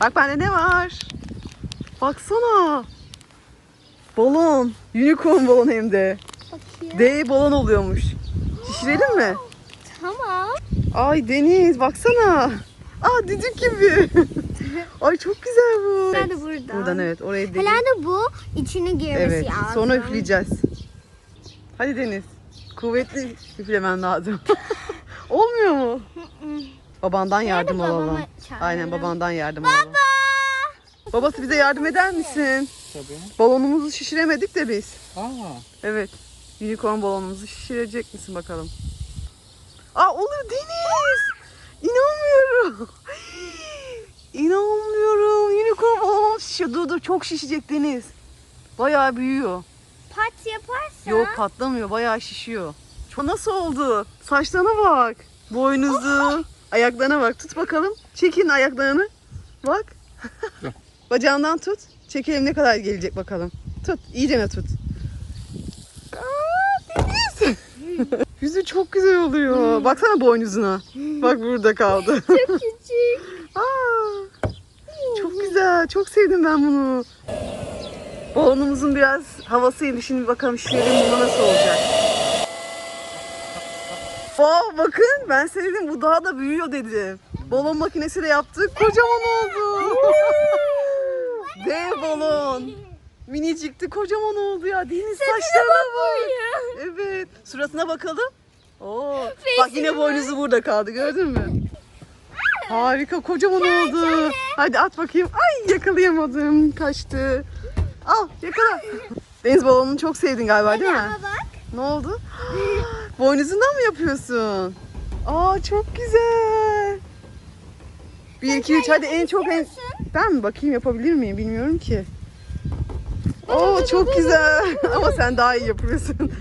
Bak bende ne var? Baksana. Balon. Unicorn balon hem de. Bakayım. D balon oluyormuş. Şişirelim mi? Tamam. Ay Deniz baksana. Aa düdük gibi. Ay çok güzel bu. Ben de buradan. Buradan evet oraya değil. Herhalde bu içine girmesi Evet lazım. sonra üfleyeceğiz. Hadi Deniz. Kuvvetli üflemen lazım. Olmuyor mu? Babandan yardım alalım. Aynen babandan yardım alalım. Babası bize yardım eder misin? Tabii. Balonumuzu şişiremedik de biz. Aa. Evet. Unicorn balonumuzu şişirecek misin bakalım? Aa olur Deniz. İnanmıyorum. İnanmıyorum. Unicorn balonumuz şişiyor. Dur dur çok şişecek Deniz. Bayağı büyüyor. Pat yaparsa. Yok patlamıyor. Bayağı şişiyor. Çok nasıl oldu? Saçlarına bak. Boynuzu. Ayaklarına bak. Tut bakalım. Çekin ayaklarını. Bak. Bacağından tut. Çekelim ne kadar gelecek bakalım. Tut. İyice tut. Aa, Deniz. Yüzü çok güzel oluyor. Baksana boynuzuna. Bak burada kaldı. Çok küçük. Aa, çok güzel. Çok sevdim ben bunu. Balonumuzun biraz havasıydı. Şimdi bakalım işlerim buna nasıl olacak. Wow, bakın ben sevdim. Bu daha da büyüyor dedim. Balon makinesiyle yaptık. Kocaman oldu. Dev balon. Minicikti kocaman oldu ya. Deniz saçlarına bak. Evet. Suratına bakalım. Oo. Bak yine boynuzu burada kaldı gördün mü? Harika kocaman oldu. Hadi at bakayım. Ay yakalayamadım. Kaçtı. Al yakala. Deniz balonunu çok sevdin galiba değil mi? Ne oldu? Boynuzundan mı yapıyorsun? Aa çok güzel. Bir, iki, üç. Hadi en çok en... Ben mi bakayım yapabilir miyim bilmiyorum ki. Oo çok güzel. Ama sen daha iyi yapıyorsun.